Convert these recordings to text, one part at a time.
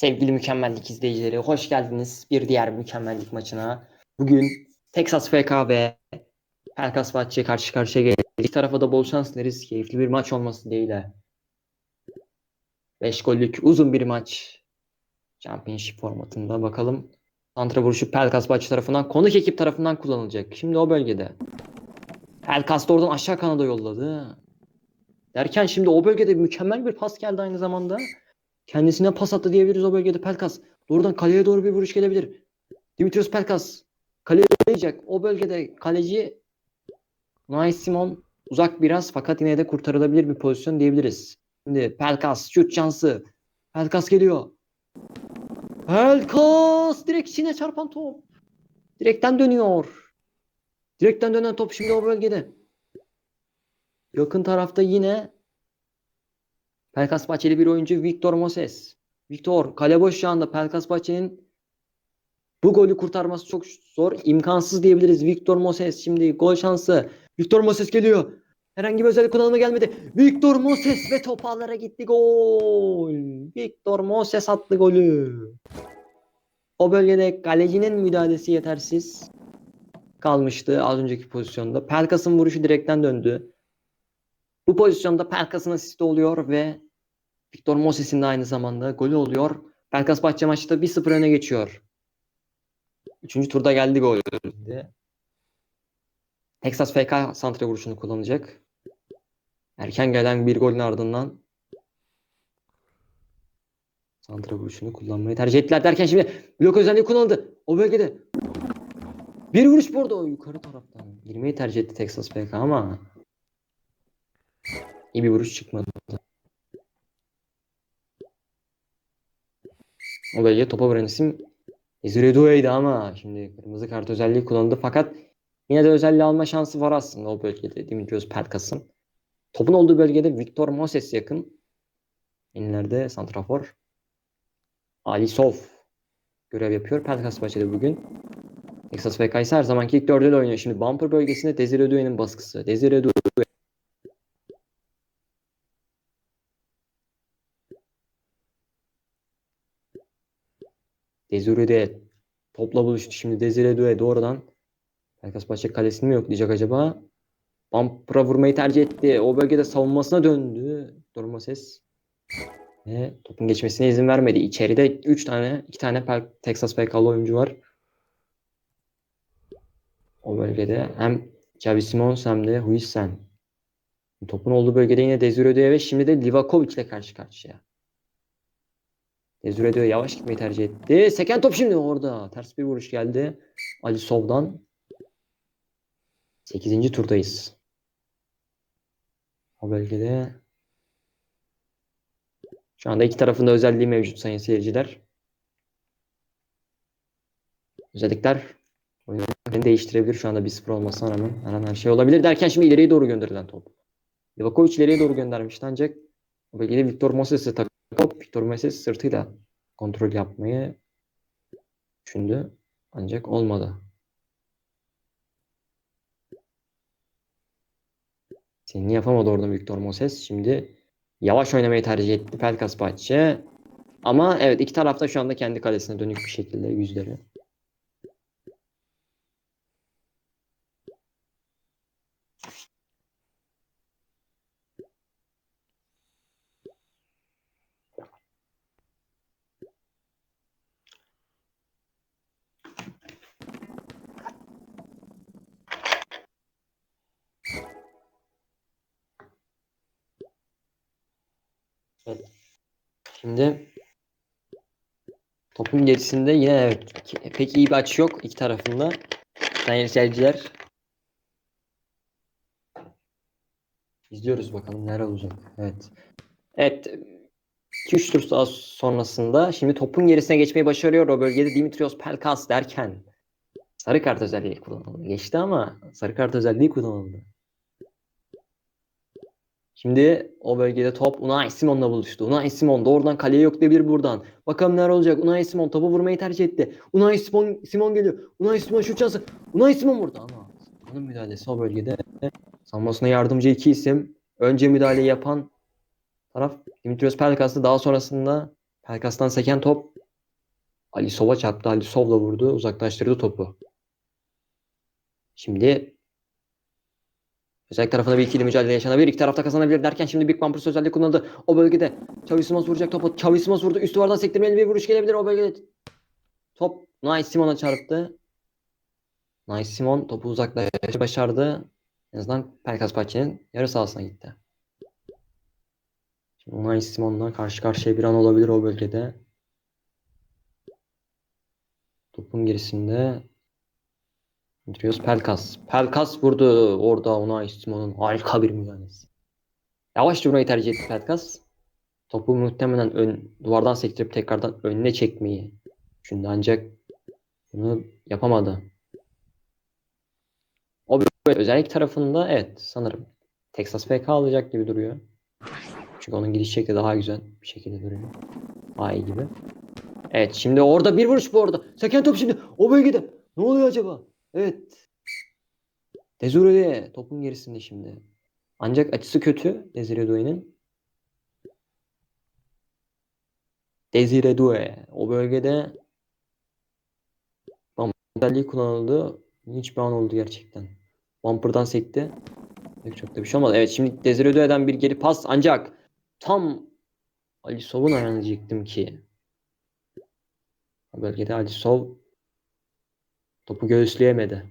Sevgili mükemmellik izleyicileri, hoş geldiniz bir diğer mükemmellik maçına. Bugün Texas FK ve Pelkas Bahçe karşı karşıya geldik. İki tarafa da bol şans dileriz. Keyifli bir maç olması dileğiyle. 5 gollük uzun bir maç. Championship formatında bakalım. Santra vuruşu Pelkas Bahçe tarafından, konuk ekip tarafından kullanılacak. Şimdi o bölgede. Pelkas da oradan aşağı kanada yolladı. Derken şimdi o bölgede mükemmel bir pas geldi aynı zamanda. Kendisine pas attı diyebiliriz o bölgede Pelkas. Doğrudan kaleye doğru bir vuruş gelebilir. Dimitrios Pelkas. Kaleye oynayacak. O bölgede kaleci Unai Simon uzak biraz fakat yine de kurtarılabilir bir pozisyon diyebiliriz. Şimdi Pelkas şut şansı. Pelkas geliyor. Pelkas direkt içine çarpan top. Direkten dönüyor. Direkten dönen top şimdi o bölgede. Yakın tarafta yine Pelkas Bahçeli bir oyuncu Victor Moses. Victor kale şu anda Pelkas Bahçe'nin bu golü kurtarması çok zor. imkansız diyebiliriz. Victor Moses şimdi gol şansı. Victor Moses geliyor. Herhangi bir özellik kullanımı gelmedi. Victor Moses ve top ağlara gitti gol. Victor Moses attı golü. O bölgede kalecinin müdahalesi yetersiz kalmıştı az önceki pozisyonda. Pelkas'ın vuruşu direkten döndü. Bu pozisyonda Pelkas'ın asisti oluyor ve Victor Moses'in de aynı zamanda golü oluyor. Pelkas Bahçe maçta 1-0 öne geçiyor. Üçüncü turda geldi gol. Texas FK santre vuruşunu kullanacak. Erken gelen bir golün ardından santre vuruşunu kullanmayı tercih ettiler derken şimdi blok özelliği kullanıldı. O bölgede bir vuruş burada o yukarı taraftan. Girmeyi tercih etti Texas FK ama iyi bir vuruş çıkmadı. O bölgeye topa vuran isim Ezure Due'ydi ama şimdi kırmızı kart özelliği kullanıldı fakat yine de özelliği alma şansı var aslında o bölgede Dimitrios Pelkas'ın. Topun olduğu bölgede Victor Moses yakın. İnlerde Santrafor. Alisov görev yapıyor. Pelkas Bahçe'de bugün. Texas FK ise her zamanki ilk dördüyle oynuyor. Şimdi bumper bölgesinde Desire Due'nin baskısı. Desire Due Desire Due topla buluştu. Şimdi Desire Due doğrudan Pelkas Bahçe kalesini mi yoklayacak acaba? Bumper'a vurmayı tercih etti. O bölgede savunmasına döndü. Durma ses. Ve topun geçmesine izin vermedi. İçeride 3 tane, 2 tane Texas PK'lı oyuncu var. O bölgede hem Xavi Simons hem de Huissen. Topun olduğu bölgede yine Desire Due ve şimdi de Livakovic ile karşı karşıya. Desire Due yavaş gitmeyi tercih etti. Seken top şimdi orada. Ters bir vuruş geldi. Ali Sov'dan. 8. turdayız. O bölgede şu anda iki tarafında özelliği mevcut sayın seyirciler. Özellikler oyunu değiştirebilir şu anda 1-0 olmasına rağmen. Her an her şey olabilir derken şimdi ileriye doğru gönderilen top. Livakovic ileriye doğru göndermişti ancak o bölgede Victor Moses'e takıp Victor Moses sırtıyla kontrol yapmayı düşündü. Ancak olmadı. Senin yapamadı orada Victor Moses. Şimdi yavaş oynamayı tercih etti Pelkas Bahçe. Ama evet iki tarafta şu anda kendi kalesine dönük bir şekilde yüzleri. Evet. Şimdi topun gerisinde yine evet, pek iyi bir açı yok iki tarafında. Sayın seyirciler. İzliyoruz bakalım neler olacak. Evet. Evet. 2-3 tur sonrasında şimdi topun gerisine geçmeyi başarıyor o bölgede Dimitrios Pelkas derken sarı kart özelliği kullanıldı. Geçti ama sarı kart özelliği kullanıldı. Şimdi o bölgede top Unai Simon'la buluştu. Unai Simon doğrudan kaleye yoklayabilir buradan. Bakalım neler olacak. Unai Simon topu vurmayı tercih etti. Unai Simon, Simon geliyor. Unai Simon şut şansı. Unai Simon vurdu ama onun müdahalesi o bölgede. Savunmasına yardımcı iki isim. Önce müdahaleyi yapan taraf Dimitrios Pelkas'tı. Daha sonrasında Pelkas'tan seken top Alisov'a çarptı. Alisov da vurdu. Uzaklaştırdı topu. Şimdi özellik tarafında bir ikili mücadele yaşanabilir. İki tarafta kazanabilir derken şimdi Big Bumpers özelliği kullanıldı. O bölgede Xavi Simons vuracak topu. Xavi Simons vurdu. Üst duvardan sektirmeli bir vuruş gelebilir o bölgede. Top Nice Simon'a çarptı. Nice Simon topu uzaklaştırmayı başardı. En azından Pelkas Bahçe'nin yarı sahasına gitti. Şimdi Nice Simon'la karşı karşıya bir an olabilir o bölgede. Topun gerisinde Dimitrios Pelkas. Pelkas vurdu orada ona Simon'un harika bir müdahalesi. Yavaş durmayı tercih etti Pelkas. Topu muhtemelen ön, duvardan sektirip tekrardan önüne çekmeyi düşündü ancak bunu yapamadı. O bir özellik tarafında evet sanırım Texas FK alacak gibi duruyor. Çünkü onun gidiş şekli daha güzel bir şekilde duruyor. Daha iyi gibi. Evet şimdi orada bir vuruş bu arada. Seken top şimdi o bölgede. Ne oluyor acaba? Evet. Desiree topun gerisinde şimdi. Ancak açısı kötü. Desiree Doué o bölgede özelliği kullanıldı. Hiç bir an oldu gerçekten. Bumper'dan sekti. Pek çok da bir şey olmadı. Evet şimdi Desiree Doué'den bir geri pas ancak tam Alisov'un ayağını diyecektim ki. O bölgede Alisov topu göğüsleyemedi.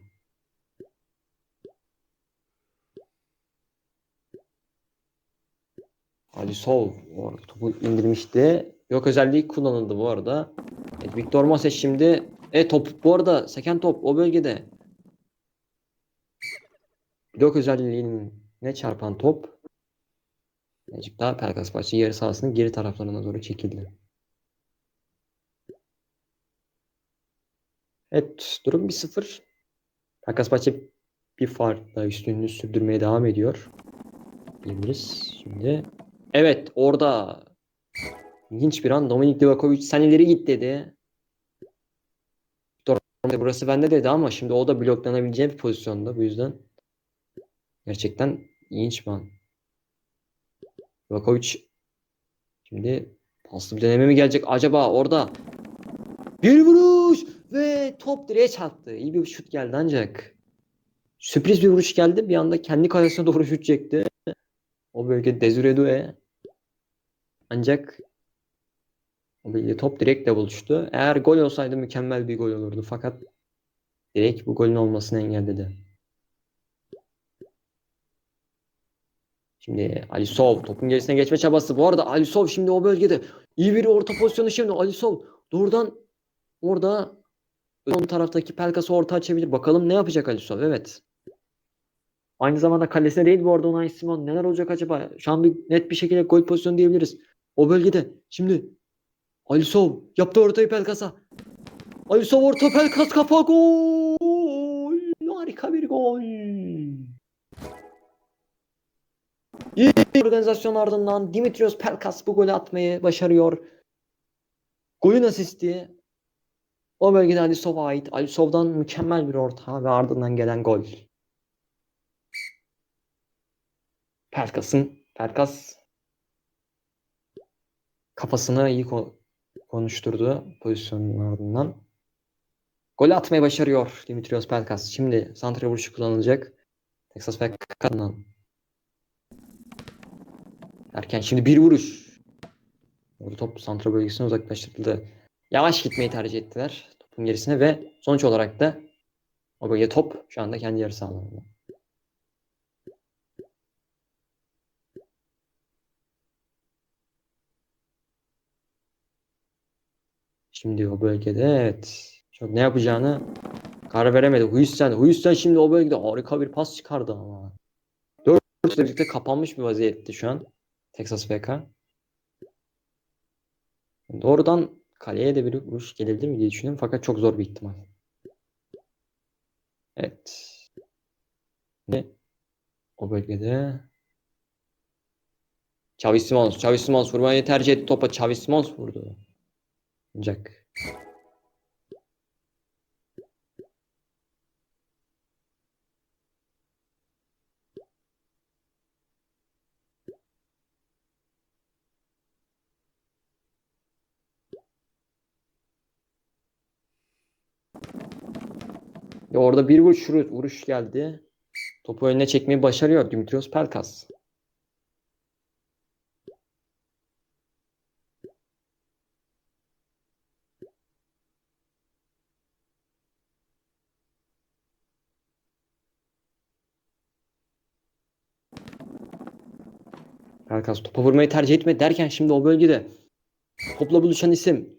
O arada topu indirmişti. Yok özelliği kullanıldı bu arada. Evet, Victor Moses şimdi e top bu arada seken top o bölgede. Blok özelliğine çarpan top. Birazcık daha Pelkas Bahçe yarı sahasının geri taraflarına doğru çekildi. Evet durum 1-0. Pelkas Bahçe bir farkla üstünlüğü sürdürmeye devam ediyor. Diyebiliriz. Şimdi evet orada ilginç bir an Dominik Divakovic sen ileri git dedi. Burası bende dedi ama şimdi o da bloklanabileceği bir pozisyonda bu yüzden gerçekten ilginç bir an. Divakovic şimdi paslı bir deneme mi gelecek acaba orada bir vuruş ve top direğe çarptı. İyi bir şut geldi ancak sürpriz bir vuruş geldi. Bir anda kendi kalesine doğru şut çekti. O bölge Desiree Doué. Ancak o bölge top direkle buluştu. Eğer gol olsaydı mükemmel bir gol olurdu. Fakat direkt bu golün olmasını engelledi. Şimdi Alisov topun gerisine geçme çabası. Bu arada Alisov şimdi o bölgede iyi bir orta pozisyonu şimdi Alisov doğrudan orada ön taraftaki Pelkas'ı orta açabilir. Bakalım ne yapacak Alisov. Evet. Aynı zamanda kalesine değil bu arada Unai Simon. Neler olacak acaba? Şu an bir net bir şekilde gol pozisyonu diyebiliriz. O bölgede. Şimdi Alisov yaptı ortayı Pelkas'a. Alisov orta Pelkas kafa gol. Harika bir gol. İyi organizasyon ardından Dimitrios Pelkas bu golü atmayı başarıyor. Golün asisti o bölgede Alisov'a ait. Alisov'dan mükemmel bir orta ve ardından gelen gol. Pelkas'ın Pelkas kafasını iyi ko- konuşturdu pozisyonun ardından. Gol atmayı başarıyor Dimitrios Pelkas. Şimdi santra vuruşu kullanılacak. Texas Pelkas'ından. Erken şimdi bir vuruş. Orada top santra bölgesine uzaklaştırıldı. Yavaş gitmeyi tercih ettiler topun gerisine ve sonuç olarak da o bölge top şu anda kendi yarı sahalarında. Şimdi o bölgede evet çok ne yapacağını karar veremedi. Huyüsten, Huyüsten şimdi o bölgede harika bir pas çıkardı ama. Dört birlikte kapanmış bir vaziyette şu an. Texas FK. Doğrudan kaleye de bir vuruş gelirdi mi diye düşünüyorum. Fakat çok zor bir ihtimal. Evet. Ne? O bölgede Xavi Simons. Xavi Simons vurmayı tercih etti topa. Xavi Simons vurdu. Ancak orada bir vuruş, vuruş geldi. Topu önüne çekmeyi başarıyor Dimitrios Pelkas. Pelkas topa vurmayı tercih etme derken şimdi o bölgede topla buluşan isim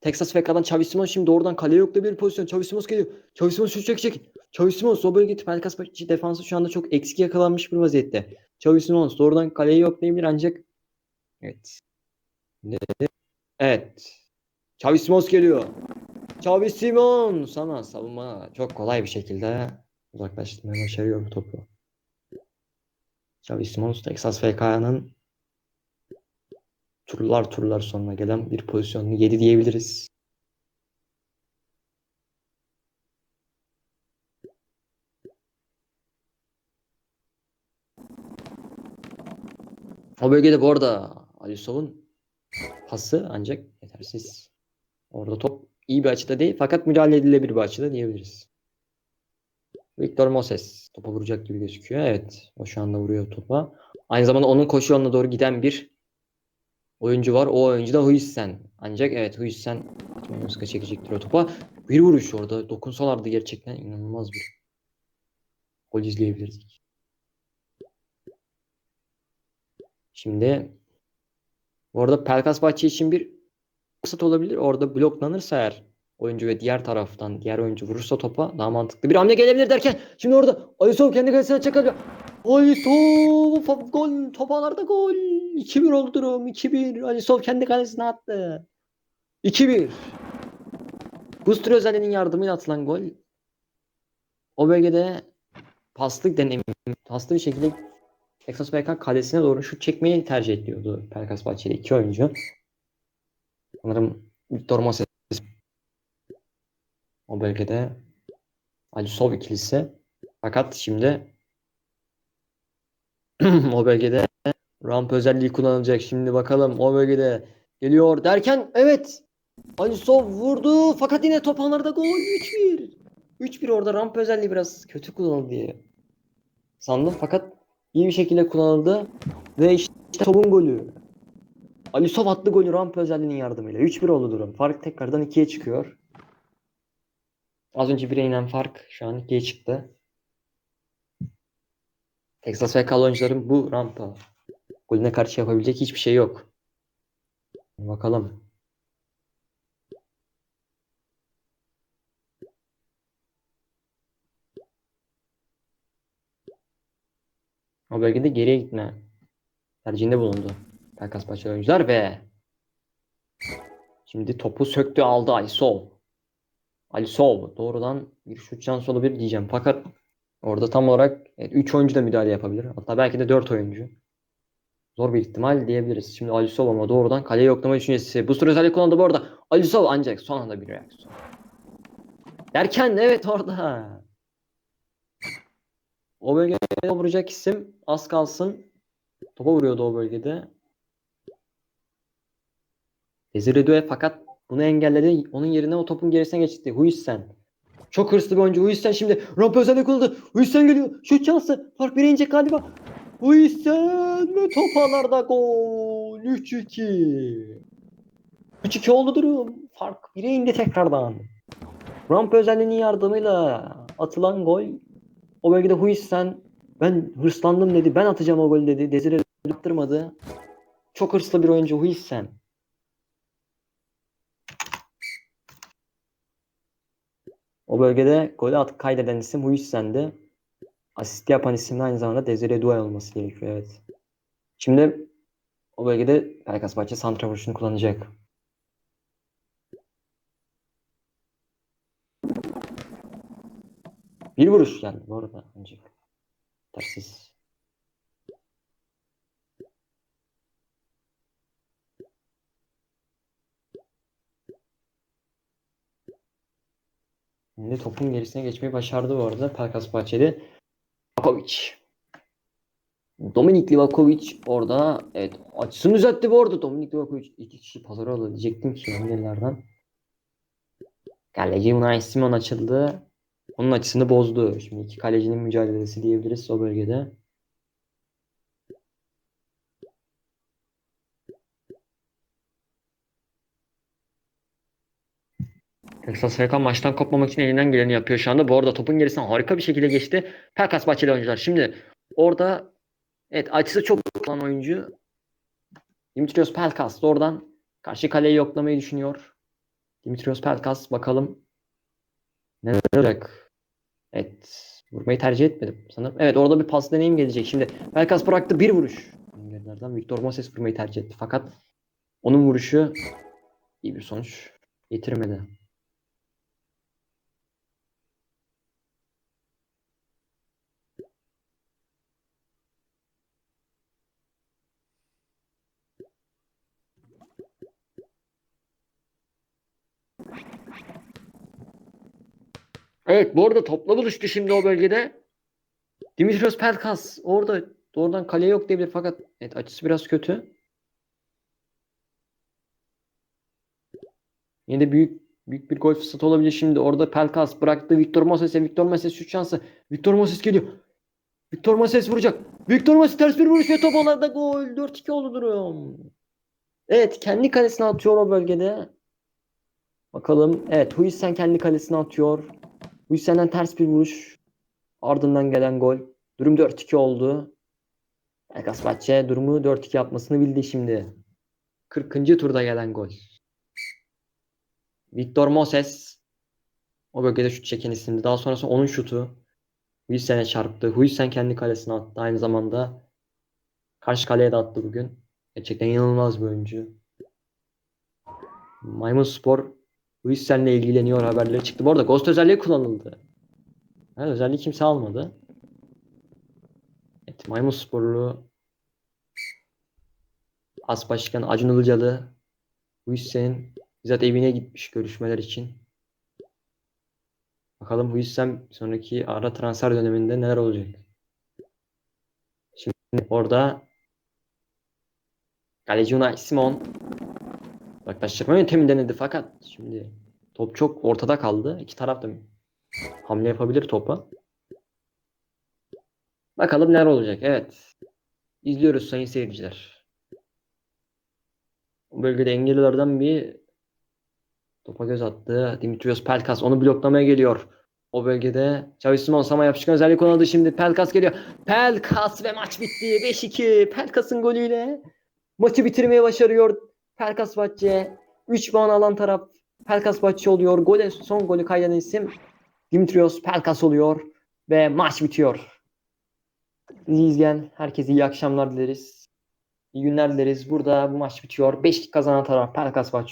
Texas FK'dan Xavi Simons şimdi oradan kaleye yokta bir pozisyon. Xavi Simons geliyor. Xavi Simons şut çekecek. Xavi Simons o bölgede Pelkas defansı şu anda çok eksik yakalanmış bir vaziyette. Xavi Simons doğrudan kaleye yoklayabilir ancak evet. Evet. Xavi Simons geliyor. Xavi Simons sana savunma çok kolay bir şekilde uzaklaştırmaya başarıyor bu topu. Xavi Simons Texas FK'nın turlar turlar sonra gelen bir pozisyonunu yedi diyebiliriz. O bölgede bu arada Alisov'un pası ancak yetersiz. Orada top iyi bir açıda değil fakat müdahale edilebilir bir açıda diyebiliriz. Victor Moses topa vuracak gibi gözüküyor. Evet o şu anda vuruyor topa. Aynı zamanda onun koşu yoluna doğru giden bir oyuncu var. O oyuncu da Huysen. Ancak evet Huysen Muska çekecektir o topa. Bir vuruş orada. Dokunsalardı gerçekten inanılmaz bir gol izleyebilirdik. Şimdi bu arada Pelkas Bahçe için bir fırsat olabilir. Orada bloklanırsa eğer oyuncu ve diğer taraftan diğer oyuncu vurursa topa daha mantıklı bir hamle gelebilir derken şimdi orada Alisov kendi kalesine çakacak. Alisov gol topalarda gol. 2-1 oldu durum. 2-1. Alisov kendi kalesine attı. 2-1. Buster Özelli'nin yardımıyla atılan gol. O bölgede paslık deneyim, paslı bir şekilde Texas BK kalesine doğru şut çekmeyi tercih ediyordu Pelkas Bahçeli iki oyuncu. Sanırım Victor Moses o bölgede Alisov ikilisi. Fakat şimdi o bölgede ramp özelliği kullanılacak. Şimdi bakalım o bölgede geliyor derken evet Alisov vurdu fakat yine top ağlarda gol 3-1. 3-1 orada ramp özelliği biraz kötü kullanıldı diye sandım fakat iyi bir şekilde kullanıldı ve işte topun golü. Alisov attı golü ramp özelliğinin yardımıyla. 3-1 oldu durum. Fark tekrardan 2'ye çıkıyor. Az önce 1'e inen fark şu an 2'ye çıktı. Texas Kal oyuncuların bu rampa golüne karşı yapabilecek hiçbir şey yok. Bakalım. O bölgede geriye gitme tercihinde bulundu. Paşa oyuncular ve şimdi topu söktü aldı Alisov. Alisov doğrudan bir şut şansı olabilir diyeceğim. Fakat orada tam olarak 3 oyuncu da müdahale yapabilir. Hatta belki de 4 oyuncu. Zor bir ihtimal diyebiliriz. Şimdi Alisov ama doğrudan kaleye yoklama düşüncesi. Bu sürü özellik kullandı bu arada. Alisov ancak son anda bir reaksiyon. Derken evet orada. O bölgede vuracak isim az kalsın. Topa vuruyordu o bölgede. Desire Due fakat bunu engelledi. Onun yerine o topun gerisine geçti. Huysen. Çok hırslı bir oyuncu. Huysen şimdi ramp özellik kullandı. Huysen geliyor. Şut şansı. Fark bire inecek galiba. Huysen ve top ağlarda gol. 3-2. 3-2 oldu durum. Fark bire indi tekrardan. Ramp özelliğinin yardımıyla atılan gol. O bölgede Huysen ben hırslandım dedi. Ben atacağım o gol dedi. Desire attırmadı. Çok hırslı bir oyuncu Huysen. O bölgede golü at kaydeden isim Huysen'di. Asist yapan isim de aynı zamanda Desire Douay olması gerekiyor. Evet. Şimdi o bölgede Pelkas Bahçe santra vuruşunu kullanacak. Bir vuruş geldi bu arada ancak. Tersiz. Şimdi topun gerisine geçmeyi başardı bu arada Pelkas Bahçeli. Livakovic. Dominik Livakovic orada evet açısını düzeltti bu arada Dominik Livakovic iki kişi pazara aldı diyecektim ki önlerden. Kaleci Unai Simon açıldı. onun açısını bozdu. Şimdi iki kalecinin mücadelesi diyebiliriz o bölgede. Texas Rakan maçtan kopmamak için elinden geleni yapıyor şu anda. Bu arada topun gerisinden harika bir şekilde geçti. Pelkas Bahçeli oyuncular. Şimdi orada evet açısı çok olan oyuncu Dimitrios Pelkas da oradan karşı kaleyi yoklamayı düşünüyor. Dimitrios Pelkas bakalım ne olacak. Evet. Vurmayı tercih etmedim sanırım. Evet orada bir pas deneyim gelecek. Şimdi Pelkas bıraktı bir vuruş. Engellerden Victor Moses vurmayı tercih etti. Fakat onun vuruşu iyi bir sonuç getirmedi. Evet bu arada topla buluştu şimdi o bölgede. Dimitrios Pelkas orada doğrudan kale yok diyebilir fakat evet açısı biraz kötü. Yine de büyük büyük bir gol fırsatı olabilir şimdi. Orada Pelkas bıraktı Victor Moses'e. Victor Moses şut şansı. Victor Moses geliyor. Victor Moses vuracak. Victor Moses ters bir vuruş ve top alanda gol. 4-2 oldu durum. Evet kendi kalesine atıyor o bölgede. Bakalım. Evet Huijsen kendi kalesine atıyor. Huijsen'den ters bir vuruş. Ardından gelen gol. Durum 4-2 oldu. Pelkas Bahçe durumu 4-2 yapmasını bildi şimdi. 40. turda gelen gol. Victor Moses o bölgede şut çeken isimdi. Daha sonrası onun şutu. Huijsen'e çarptı. Huijsen kendi kalesine attı. Aynı zamanda karşı kaleye de attı bugün. Gerçekten inanılmaz bir oyuncu. Maymun Spor Huijsen'le ilgileniyor haberleri çıktı. Bu arada Ghost özelliği kullanıldı. Ha, özelliği kimse almadı. Evet, Maymun Sporlu As Başkan Acun Ilıcalı Huijsen'in bizzat evine gitmiş görüşmeler için. Bakalım Huijsen sonraki ara transfer döneminde neler olacak. Şimdi orada Kaleci Unai Simon uzaklaştırma yöntemini denedi fakat şimdi top çok ortada kaldı. İki taraf da hamle yapabilir topa. Bakalım neler olacak. Evet. İzliyoruz sayın seyirciler. O bölgede engellilerden bir topa göz attı. Dimitrios Pelkas onu bloklamaya geliyor. O bölgede Xavi Simon Sama yapışkan özellik kullanıldı şimdi. Pelkas geliyor. Pelkas ve maç bitti. 5-2. Pelkas'ın golüyle maçı bitirmeye başarıyor. Pelkas Bahçe 3 puan alan taraf Pelkas Bahçe oluyor. Gole, son golü kaydeden isim Dimitrios Pelkas oluyor ve maç bitiyor. Bizi herkese iyi akşamlar dileriz. İyi günler dileriz. Burada bu maç bitiyor. 5 kazanan taraf Pelkas Bahçe.